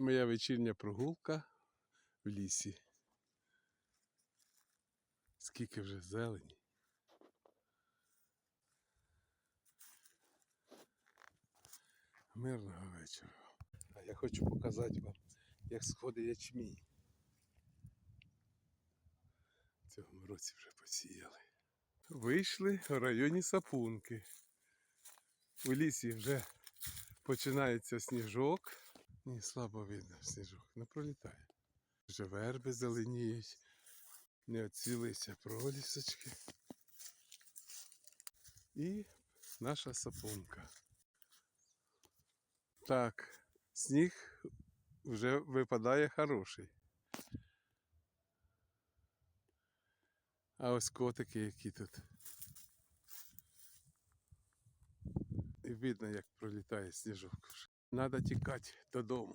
моя вечірня прогулка в лісі. Скільки вже зелені. Мирного вечора. А я хочу показати вам, як сходить ячмінь. Цьому році вже посіяли. Вийшли в районі Сапунки. У лісі вже починається сніжок. Ні, слабо видно сніжок, не пролітає. Вже верби зеленіють, не оцілися пролісочки. І наша сапунка. Так, сніг вже випадає хороший. А ось котики які тут. І видно, як пролітає сніжок. Надо тікати додому.